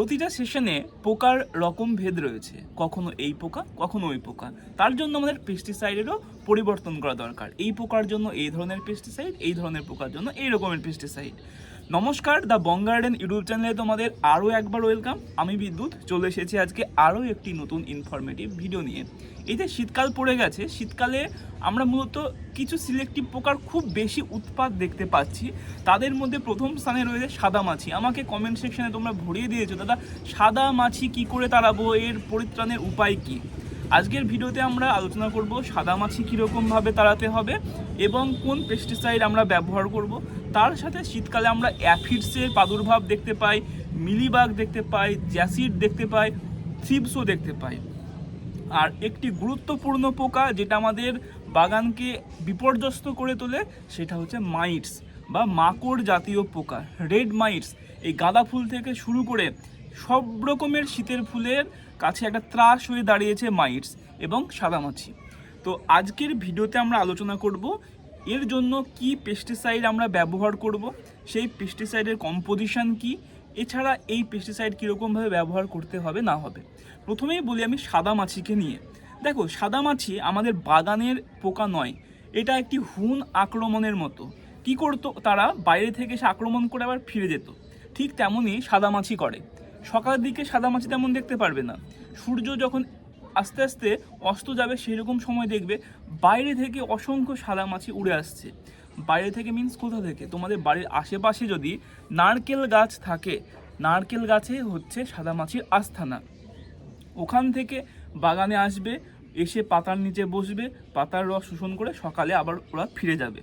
প্রতিটা সেশনে পোকার রকম ভেদ রয়েছে। কখনো এই পোকা, কখনো ওই পোকা। তার জন্য আমাদের পেস্টিসাইডেরও পরিবর্তন করা দরকার। এই পোকার জন্য এই ধরনের পেস্টিসাইড এই ধরনের পোকার জন্য এই রকমের পেস্টিসাইড নমস্কার, দ্য বঙ্গার্ডেন ইউটিউব চ্যানেলে তোমাদের আরও একবার ওয়েলকাম। আমি বিদ্যুৎ, চলে এসেছি আজকে আরও একটি নতুন ইনফরমেটিভ ভিডিও নিয়ে। এই যে শীতকাল পড়ে গেছে, শীতকালে আমরা মূলত কিছু সিলেক্টিভ পোকার খুব বেশি উৎপাদ দেখতে পাচ্ছি। তাদের মধ্যে প্রথম স্থানে রয়েছে সাদা মাছি। আমাকে কমেন্ট সেকশনে তোমরা ভরিয়ে দিয়েছ, দাদা, সাদা মাছি কি করে তাড়াবো, এর পরিত্রাণের উপায় কি? আজকের ভিডিওতে আমরা আলোচনা করব সাদা মাছি কীরকমভাবে তাড়াতে হবে এবং কোন পেস্টিসাইড আমরা ব্যবহার করব। তার সাথে শীতকালে আমরা অ্যাফিডসের প্রাদুর্ভাব দেখতে পাই, মিলিবাগ দেখতে পাই, জ্যাসিড দেখতে পাই, থ্রিপসও দেখতে পাই। আর একটি গুরুত্বপূর্ণ পোকা যেটা আমাদের বাগানকে বিপর্যস্ত করে তোলে, সেটা হচ্ছে মাইটস বা মাকড় জাতীয় পোকা, রেড মাইটস। এই গাঁদা ফুল থেকে শুরু করে সব রকমের শীতের ফুলের কাছে একটা ত্রাস হয়ে দাঁড়িয়েছে মাইটস এবং সাদামাছি। তো আজকের ভিডিওতে আমরা আলোচনা করব এর জন্য কি পেস্টিসাইড আমরা ব্যবহার করব? সেই পেস্টিসাইডের কম্পোজিশন কি? এছাড়া এই পেস্টিসাইড কীরকমভাবে ব্যবহার করতে হবে, না হবে? প্রথমেই বলি আমি সাদা মাছিকে নিয়ে। দেখো, সাদা মাছি আমাদের বাগানের পোকা নয়। এটা একটি হুন আক্রমণের মতো। কি করতো? তারা বাইরে থেকে এসে আক্রমণ করে আবার ফিরে যেত। ঠিক তেমনই সাদা মাছি করে। সকালের দিকে সাদা মাছি তেমন দেখতে পারবে না। সূর্য যখন আস্তে আস্তে অস্ত যাবে সেরকম সময় দেখবে বাইরে থেকে অসংখ্য সাদা মাছি উড়ে আসছে। বাইরে থেকে মিন্স কোথা থেকে? তোমাদের বাড়ির আশেপাশে যদি নারকেল গাছ থাকে, নারকেল গাছে হচ্ছে সাদা মাছির আস্থানা। ওখান থেকে বাগানে আসবে, এসে পাতার নিচে বসবে, পাতার রস শোষণ করে সকালে আবার ওরা ফিরে যাবে।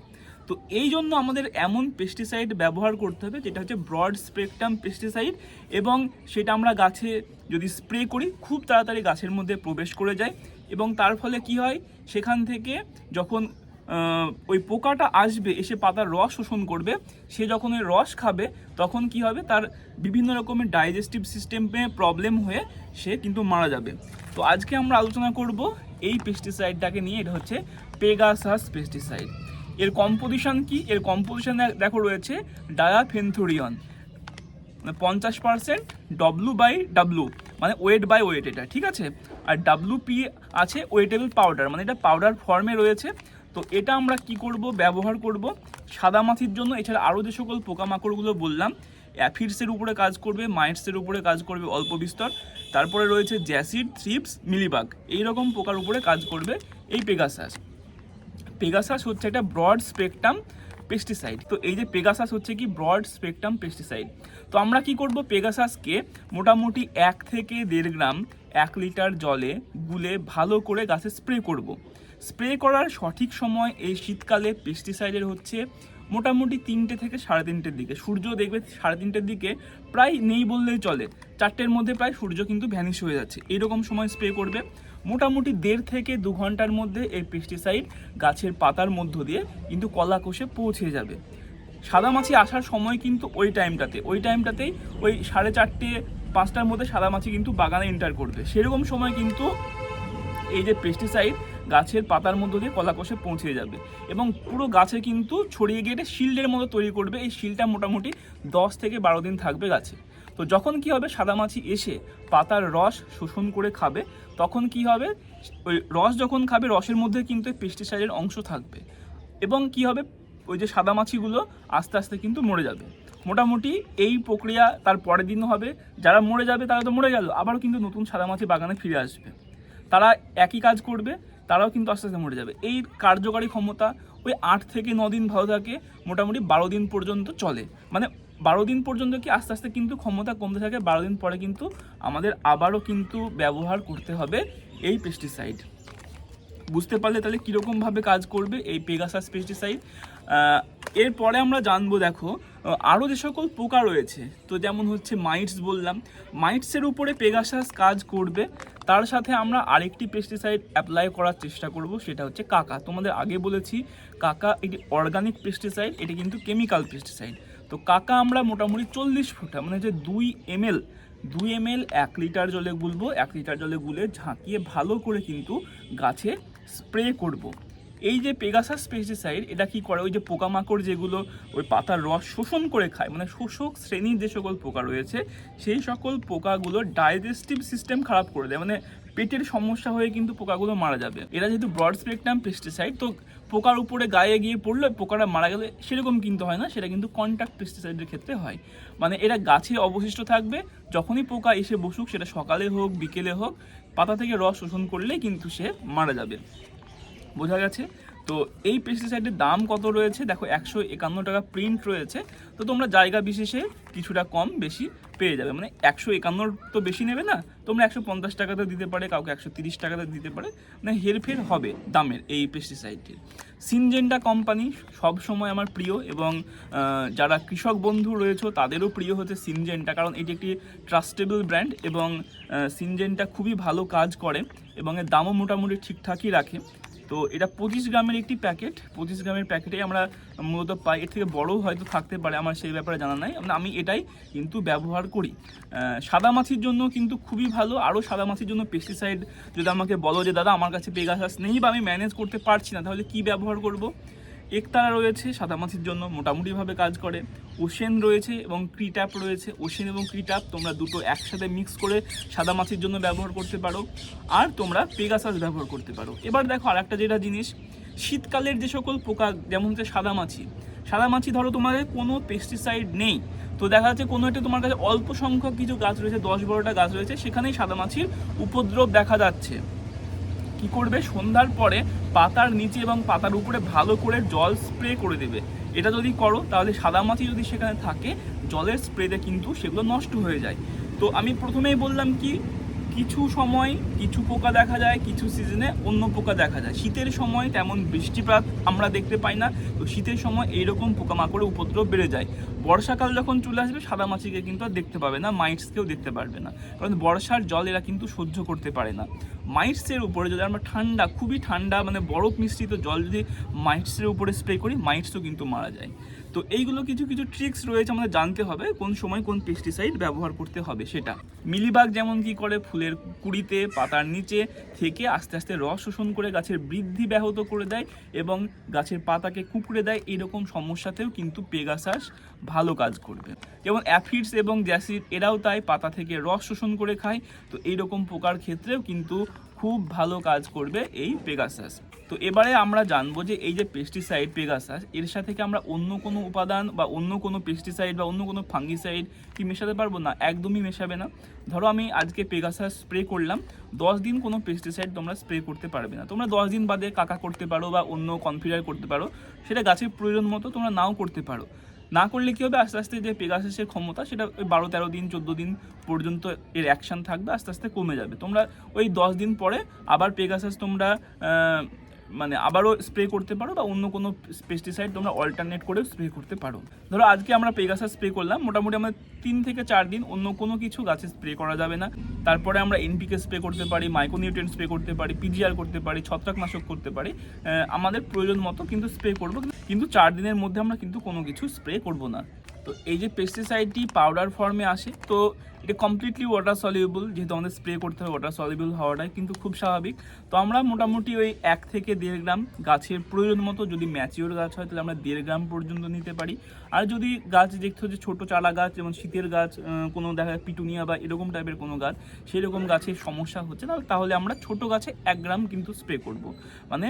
তো এই জন্য আমাদের এমন পেস্টিসাইড ব্যবহার করতে হবে, যেটা হচ্ছে ব্রড স্পেকট্রাম পেস্টিসাইড এবং সেটা আমরা গাছে যদি স্প্রে করি, খুব তাড়াতাড়ি গাছের মধ্যে প্রবেশ করে যায় এবং তার ফলে কি হয়? সেখান থেকে যখন ওই পোকাটা আসবে, এসে পাতার রস শোষণ করবে, সে যখন ওই রস খাবে, তখন কি হবে? তার বিভিন্ন রকমের ডাইজেস্টিভ সিস্টেমে প্রবলেম হয়ে সে কিন্তু মারা যাবে। তো আজকে আমরা আলোচনা করব এই পেস্টিসাইডটাকে নিয়ে, এটা হচ্ছে পেগাসাস পেস্টিসাইড এর কম্পোজিশন কি? এর কম্পোজিশন দেখো রয়েছে ডায়াফেন্থোরিয়ন পঞ্চাশ পার্সেন্ট ডব্লু বাই ডাব্লু মানে ওয়েট বাই ওয়েট এটা, ঠিক আছে? আর ডাব্লু পি আছে ওয়েটেবল পাউডার মানে এটা পাউডার ফর্মে রয়েছে। তো এটা আমরা কি করব? ব্যবহার করব সাদা মাছির জন্য। এছাড়া আরও যে সকল পোকামাকড়গুলো বললাম অ্যাফিডসের উপরে কাজ করবে মাইটসের উপরে কাজ করবে অল্প বিস্তর। তারপরে রয়েছে জ্যাসিড থ্রিপস মিলিবাগ এই রকম পোকার উপরে কাজ করবে এই পেগাসাস পেগাসাস হচ্ছে একটা ব্রড স্পেকট্রাম পেস্টিসাইড তো এই যে পেগাসাস হচ্ছে কি ব্রড স্পেকট্রাম পেস্টিসাইড তো আমরা কি করব পেগাসাসকে মোটামুটি এক থেকে দেড় গ্রাম, এক লিটার জলে গুলে ভালো করে গাছে স্প্রে করব। স্প্রে করার সঠিক সময় এই শীতকালে পেস্টিসাইডের হচ্ছে মোটামুটি তিনটে থেকে সাড়ে তিনটের দিকে। সূর্য দেখবে সাড়ে তিনটের দিকে প্রায় নেই বললেই চলে। চারটের মধ্যে প্রায় সূর্য কিন্তু ভ্যানিশ হয়ে যাচ্ছে। এইরকম সময় স্প্রে করবে। মোটামুটি দেড় থেকে দু ঘণ্টার মধ্যে এই পেস্টিসাইড গাছের পাতার মধ্য দিয়ে কিন্তু কলা কোষে পৌঁছে যাবে। সাদা মাছি আসার সময় কিন্তু ওই টাইমটাতে ওই টাইমটাতেই ওই সাড়ে চারটে, পাঁচটার মধ্যে সাদা মাছি কিন্তু বাগানে এন্টার করবে। সেরকম সময় কিন্তু এই যে পেস্টিসাইড গাছের পাতার মধ্য দিয়ে কলাকোষে পৌঁছে যাবে এবং পুরো গাছে কিন্তু ছড়িয়ে গিয়ে শিল্ডের মতো তৈরি করবে। এই শিলটা মোটামুটি দশ থেকে বারো দিন থাকবে গাছে। তো যখন কি হবে, সাদা মাছি এসে পাতার রস শোষণ করে খাবে, তখন কি হবে? ওই রস যখন খাবে, রসের মধ্যে কিন্তু পেস্টিসাইডের অংশ থাকবে। এবং কি হবে? ওই যে সাদা মাছিগুলো আস্তে আস্তে কিন্তু মরে যাবে। মোটামুটি এই প্রক্রিয়া তার পরের দিনও হবে। যারা মরে যাবে, তারা তো মরে গেল। আবারও কিন্তু নতুন সাদা মাছি বাগানে ফিরে আসবে। তারা একই কাজ করবে, তারাও কিন্তু আস্তে আস্তে মরে যাবে। এই কার্যকারী ক্ষমতা ওই আট থেকে ন দিন ভালো থাকে, মোটামুটি বারো দিন পর্যন্ত চলে। মানে বারো দিন পর্যন্ত কি আস্তে আস্তে কিন্তু ক্ষমতা কমতে থাকে, বারো দিন পরে কিন্তু আমাদের আবারও কিন্তু ব্যবহার করতে হবে এই পেস্টিসাইড বুঝতে পারলে তাহলে কীরকমভাবে কাজ করবে এই পেগাসাস পেস্টিসাইড এরপরে আমরা জানব দেখো আরও যে সকল পোকা রয়েছে, তো যেমন হচ্ছে মাইটস বললাম মাইটসের উপরে পেগাসাস কাজ করবে, তার সাথে আমরা আরেকটি পেস্টিসাইড অ্যাপ্লাই করার চেষ্টা করব, সেটা হচ্ছে কাকা। তোমাদের আগে বলেছি, কাকা এটি অর্গানিক পেস্টিসাইড এটি কিন্তু কেমিক্যাল পেস্টিসাইড তো কাকা, আমরা মোটামুটি চল্লিশ ফুটা মানে যে দুই এমএল, দুই এম এল এক লিটার জলে গুলবো, এক লিটার জলে গুলে ঝাঁকিয়ে ভালো করে কিন্তু গাছে স্প্রে করব। এই যে পেগাসাস পেস্টিসাইড এটা কি করে ওই যে পোকামাকড় যেগুলো, ওই পাতার রস শোষণ করে খায় মানে শোষক শ্রেণির যে সকল পোকা রয়েছে, সেই সকল পোকাগুলো ডাইজেস্টিভ সিস্টেম খারাপ করে দেয় মানে পেটের সমস্যা হয়ে কিন্তু পোকাগুলো মারা যাবে এরা যেহেতু ব্রড স্পেকট্রাম পেস্টিসাইড তো পোকার উপরে গায়ে গিয়ে পড়লে পোকাটা মারা গেলে সেরকম কিন্তু হয় না, সেটা কিন্তু কন্ট্যাক্ট পেস্টিসাইডের ক্ষেত্রে হয়। মানে এরা গাছে অবশিষ্ট থাকবে, যখনই পোকা এসে বসুক সেটা সকালে হোক, বিকেলে হোক, পাতা থেকে রস শোষণ করলেই কিন্তু সে মারা যাবে। বোঝা গেছে? তো এই পেস্টিসাইডের দাম কত রয়েছে? দেখো, একশো একান্ন টাকা প্রিন্ট রয়েছে। তো তোমরা জায়গা বিশেষে কিছুটা কম বেশি পেয়ে যাবে। মানে একশো একান্নর তো বেশি নেবে না? তোমরা একশো পঞ্চাশ টাকাতে দিতে পারে, কাউকে একশো তিরিশ টাকাতে দিতে পারে। মানে হেরফের হবে দামের এই পেস্টিসাইডটির সিনজেন্টা কোম্পানি সব সময় আমার প্রিয় এবং যারা কৃষক বন্ধু রয়েছে, তাদেরও প্রিয় হচ্ছে সিনজেন্টা। কারণ এটি একটি ট্রাস্টেবল ব্র্যান্ড এবং সিনজেন্টা খুবই ভালো কাজ করে এবং এর দামও মোটামুটি ঠিকঠাকই রাখে। তো এটা পঁচিশ গ্রামের একটি প্যাকেট। পঁচিশ গ্রামের প্যাকেটে আমরা মূলত পাই। এর থেকে বড়ও হয়তো থাকতে পারে, আমার সেই ব্যাপারে জানা নাই। মানে আমি এটাই কিন্তু ব্যবহার করি। সাদা মাছির জন্য কিন্তু খুবই ভালো। আরও সাদা মাছির জন্য পেস্টিসাইড যদি আমাকে বলো যে, দাদা, আমার কাছে পেগাসাস নেই বা আমি ম্যানেজ করতে পারছি না, তাহলে কি ব্যবহার করব? একতারা রয়েছে সাদামাছির জন্য, মোটামুটিভাবে কাজ করে। ওশেন রয়েছে এবং ক্রিট্যাপ রয়েছে। ওশেন এবং ক্রিট্যাপ তোমরা দুটো একসাথে মিক্স করে সাদা সাদামাছির জন্য ব্যবহার করতে পারো। আর তোমরা পেগাসাস ব্যবহার করতে পারো। এবার দেখো আর একটা যেটা জিনিস, শীতকালের যে সকল পোকা, যেমন হচ্ছে সাদা সাদামাছি। সাদামাছি ধরো তোমাদের কোনো পেস্টিসাইড নেই। তো দেখা যাচ্ছে কোনো একটা তোমার কাছে অল্প সংখ্যক কিছু গাছ রয়েছে, দশ বারোটা গাছ রয়েছে, সেখানেই সাদামাছির উপদ্রব দেখা যাচ্ছে। কি করবে? সন্ধ্যার পরে পাতার নিচে এবং পাতার উপরে ভালো করে জল স্প্রে করে দেবে। এটা যদি করো, তাহলে সাদামাছি যদি সেখানে থাকে, জলের স্প্রেতে কিন্তু সেগুলো নষ্ট হয়ে যায়। তো আমি প্রথমেই বললাম কি, কিছু সময় কিছু পোকা দেখা যায়, কিছু সিজনে অন্য পোকা দেখা যায়। শীতের সময় তেমন বৃষ্টিপাত আমরা দেখতে পাই না, তো শীতের সময় এইরকম পোকামাকড়ের উপদ্রব বেড়ে যায়। বর্ষাকাল যখন চলে আসবে, সাদা মাছিকে কিন্তু আর দেখতে পাবে না, মাইটসকেও দেখতে পারবে না। কারণ বর্ষার জল এরা কিন্তু সহ্য করতে পারে না। মাইটসের উপরে যদি আমরা ঠান্ডা, খুবই ঠান্ডা মানে বরফ মিশ্রিত জল যদি মাইটসের উপরে স্প্রে করি, মাইটসও কিন্তু মারা যায়। তো এইগুলো কিছু কিছু ট্রিক্স রয়েছে আমাদের জানতে হবে, কোন সময় কোন পেস্টিসাইড ব্যবহার করতে হবে সেটা। মিলিবাগ যেমন কি করে, ফুলের কুড়িতে, পাতার নিচে থেকে আস্তে আস্তে রস শোষণ করে গাছের বৃদ্ধি ব্যাহত করে দেয় এবং গাছের পাতাকে কুঁকড়ে দেয়, এরকম সমস্যাতেও কিন্তু পেগাসাস ভালো কাজ করবে। যেমন অ্যাফিডস এবং জ্যাসিড এরাও তাই পাতা থেকে রস শোষণ করে খায়। তো এইরকম পোকার ক্ষেত্রেও কিন্তু খুব ভালো কাজ করবে এই পেগাসাস। তো এবারে আমরা জানব যে এই যে পেস্টিসাইড পেগাসাস, এর সাথে কি আমরা অন্য কোনো উপাদান বা অন্য কোনো পেস্টিসাইড বা অন্য কোনো ফাঙ্গিসাইড কি মেশাতে পারব? না, একদমই মেশাবে না। ধরো আমি আজকে পেগাসাস স্প্রে করলাম, দশ দিন কোনো পেস্টিসাইড তোমরা স্প্রে করতে পারবে না। তোমরা দশ দিন বাদে কাকা করতে পারো বা অন্য কনফিডার করতে পারো। সেটা গাছের প্রয়োজন মতো তোমরা নাও করতে পারো। না করলে কি হবে? আস্তে আস্তে যে পেগাসাসের ক্ষমতা, সেটা ওই বারো তেরো দিন, চোদ্দ দিন পর্যন্ত এর অ্যাকশন থাকবে, আস্তে আস্তে কমে যাবে। তোমরা ওই দশ দিন পরে আবার পেগাসাস তোমরা মানে আবারও স্প্রে করতে পারো বা অন্য কোনো পেস্টিসাইড তোমরা অল্টারনেট করে স্প্রে করতে পারো। ধরো আজকে আমরা পেগাসাস স্প্রে করলাম, মোটামুটি আমরা তিন থেকে চার দিন অন্য কোনো কিছু গাছে স্প্রে করা যাবে না। তারপরে আমরা এনপিকে স্প্রে করতে পারি মাইক্রোনিউট্রিয়েন্ট স্প্রে করতে পারি পিজিআর করতে পারি, ছত্রাকনাশক করতে পারি আমাদের প্রয়োজন মতো কিন্তু স্প্রে করব। কিন্তু চার দিনের মধ্যে আমরা কিন্তু কোনো কিছু স্প্রে করব না। তো এই যে পেস্টিসাইডটি পাউডার ফর্মে আসে, তো এটা কমপ্লিটলি ওয়াটার সলিউবল যেহেতু আমাদের স্প্রে করতে হবে ওয়াটার সলিউবল হওয়াটাই কিন্তু খুব স্বাভাবিক। তো আমরা মোটামুটি ওই এক থেকে দেড় গ্রাম গাছের প্রয়োজন মতো যদি ম্যাচিওর গাছ হয়, তাহলে আমরা দেড় গ্রাম পর্যন্ত নিতে পারি। আর যদি গাছ দেখতে হচ্ছে ছোটো চারা গাছ, যেমন শীতের গাছ কোনো দেখা যায় পিটুনিয়া বা এরকম টাইপের কোনো গাছ সেই রকম গাছের সমস্যা হচ্ছে, তাহলে আমরা ছোট গাছে এক গ্রাম কিন্তু স্প্রে করব। মানে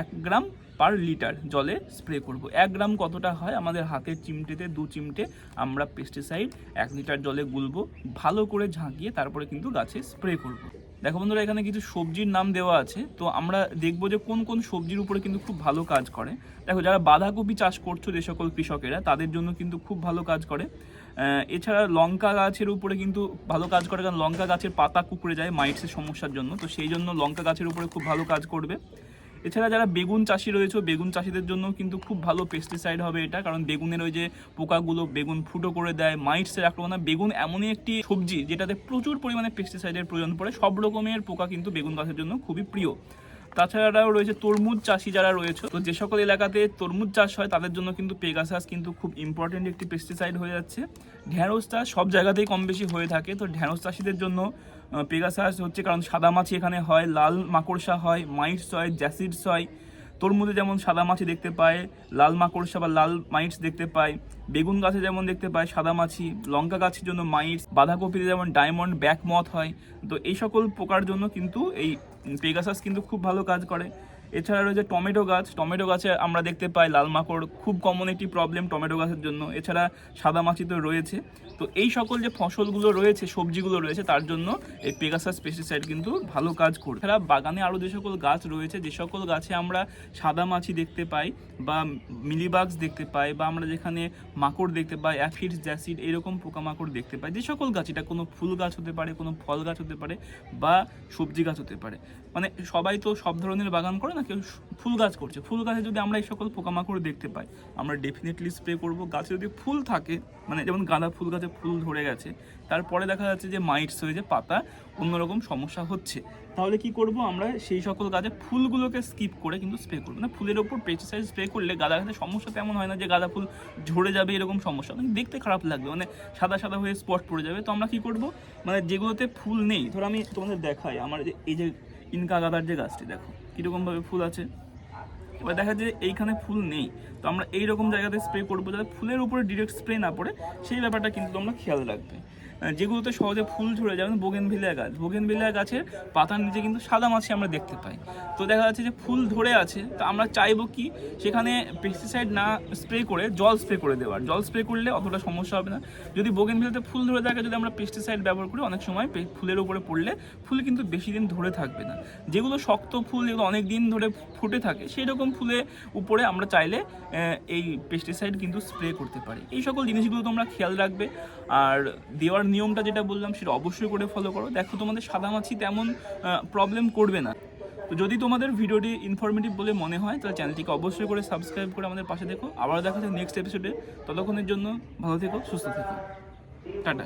এক গ্রাম পার লিটার জলে স্প্রে করব। এক গ্রাম কতটা হয়? আমাদের হাতের চিমটেতে দু চিমটে আমরা পেস্টিসাইড এক লিটার জলে গুলবো, ভালো করে ঝাঁকিয়ে তারপরে কিন্তু গাছে স্প্রে করব। দেখো বন্ধুরা, এখানে কিছু সবজির নাম দেওয়া আছে। তো আমরা দেখব যে কোন কোন সবজির উপরে কিন্তু খুব ভালো কাজ করে। দেখো, যারা বাঁধাকপি চাষ করছ যে সকল কৃষকেরা, তাদের জন্য কিন্তু খুব ভালো কাজ করে। এছাড়া লঙ্কা গাছের উপরে কিন্তু ভালো কাজ করে, কারণ লঙ্কা গাছের পাতা কুকড়ে যায় মাইটসের সমস্যার জন্য। তো সেই জন্য লঙ্কা গাছের উপরে খুব ভালো কাজ করবে। এছাড়া যারা বেগুন চাষি রয়েছে, বেগুন চাষিদের জন্য কিন্তু খুব ভালো পেস্টিসাইড হবে এটা। কারণ বেগুনের ওই যে পোকাগুলো বেগুন ফুটো করে দেয়, মাইটসের আক্রমণ। বেগুন এমনই একটি সবজি যেটাতে প্রচুর পরিমাণে পেস্টিসাইডের প্রয়োজন পড়ে। সব রকমের পোকা কিন্তু বেগুন গাছের জন্য খুবই প্রিয়। তাছাড়াও রয়েছে তরমুজ চাষি যারা রয়েছে, তো যে সকল এলাকাতে তরমুজ চাষ হয়, তাদের জন্য কিন্তু পেগাসাস কিন্তু খুব ইম্পর্টেন্ট একটি পেস্টিসাইড হয়ে যাচ্ছে। ঢ্যাঁড়স চাষ সব জায়গাতেই কম বেশি হয়ে থাকে, তো ঢ্যাঁড়স চাষিদের জন্য পেগাসাস হচ্ছে কারণ সাদা মাছি এখানে হয়, লাল মাকড়সা হয়, মাইটস হয়, জ্যাসিডস হয়। তরমুজে যেমন সাদা মাছি দেখতে পায়, লাল মাকড়সা বা লাল মাইটস দেখতে পায়, বেগুন গাছে যেমন দেখতে পায় সাদা মাছি, লঙ্কা গাছের জন্য মাইটস, বাঁধাকপিতে যেমন ডায়মন্ড ব্যাক মথ হয়, তো এই সকল পোকার জন্য কিন্তু এই পেগাসাস কিন্তু খুব ভালো কাজ করে। এছাড়া রয়েছে টমেটো গাছ। টমেটো গাছে আমরা দেখতে পাই লাল মাকড়। খুব কমন একটি প্রবলেম টমেটো গাছের জন্য। এছাড়া সাদা মাছি তো রয়েছে। তো এই সকল যে ফসলগুলো রয়েছে, সবজিগুলো রয়েছে, তার জন্য এই পেগাসাস পেস্টিসাইড কিন্তু ভালো কাজ করে। এছাড়া বাগানে আরও যে সকল গাছ রয়েছে, যে সকল গাছে আমরা সাদা মাছি দেখতে পাই বা মিলিবাগস দেখতে পাই বা আমরা যেখানে মাকড় দেখতে পাই অ্যাফিডস জ্যাসিড এরকম পোকামাকড় দেখতে পাই, যে সকল গাছ, এটা কোনো ফুল গাছ হতে পারে, কোনো ফল গাছ হতে পারে বা সবজি গাছ হতে পারে। মানে সবাই তো সব ধরনের বাগান করে না কেউ ফুল গাছ করছে। ফুল গাছে যদি আমরা এই সকল পোকামাকড় দেখতে পাই, আমরা ডেফিনেটলি স্প্রে করব। গাছে যদি ফুল থাকে মানে যেমন গাঁদা ফুল গাছে ফুল ধরে গেছে, তারপরে দেখা যাচ্ছে যে মাইটস হয়ে যে পাতা, অন্যরকম সমস্যা হচ্ছে। তাহলে কি করব আমরা? সেই সকল গাছে ফুলগুলোকে স্কিপ করে কিন্তু স্প্রে করব। না ফুলের ওপর পেস্টিসাইড স্প্রে করলে গাঁদা গাছে সমস্যা তেমন হয় না যে গাঁদা ফুল ঝরে যাবে, এরকম সমস্যা। মানে দেখতে খারাপ লাগবে। মানে সাদা সাদা হয়ে স্পট পড়ে যাবে। তো আমরা কি করব? মানে যেগুলোতে ফুল নেই, ধরো আমি তোমাদের দেখাই। আমার যে, এই যে ইনকা গাদার যে গাছটি, দেখো। কীরকমভাবে ফুল আছে? এবার দেখা যায় এইখানে ফুল নেই। তো আমরা এইরকম জায়গাতে স্প্রে করব যাতে ফুলের উপরে ডিরেক্ট স্প্রে না পড়ে, সেই ব্যাপারটা কিন্তু তোমরা খেয়াল রাখবে। যেগুলোতে সহজে ফুল ঝরে যাবে বোগেন ভিলিয়া গাছ। বোগেন ভিলিয়া গাছের পাতার নিচে কিন্তু সাদা মাছি আমরা দেখতে পাই। তো দেখা যাচ্ছে যে ফুল ধরে আছে, তো আমরা চাইব কি সেখানে পেস্টিসাইড না স্প্রে করে জল স্প্রে করে দেওয়ার। জল স্প্রে করলে অতটা সমস্যা হবে না। যদি বোগেন ভিলিয়াতে ফুল ধরে থাকে, যদি আমরা পেস্টিসাইড ব্যবহার করি, অনেক সময় ফুলের উপরে পড়লে ফুল কিন্তু বেশি দিন ধরে থাকবে না। যেগুলো শক্ত ফুল, যেগুলো অনেক দিন ধরে ফুটে থাকে সেই রকম ফুলে উপরে আমরা চাইলে এই পেস্টিসাইড কিন্তু স্প্রে করতে পারি। এই সকল জিনিসগুলো তোমরা খেয়াল রাখবে। আর দেওয়ার নিয়মটা যেটা বললাম সেটা অবশ্যই করে ফলো করো। দেখো, তোমাদের সাদামাছি তেমন প্রবলেম করবে না। তো যদি তোমাদের ভিডিওটি ইনফরমেটিভ বলে মনে হয়, তাহলে চ্যানেলটিকে অবশ্যই করে সাবস্ক্রাইব করে আমাদের পাশে দেখো। আবার দেখা যায় নেক্সট এপিসোডে ততক্ষণের জন্য ভালো থেকো, সুস্থ থেকো। টাটা।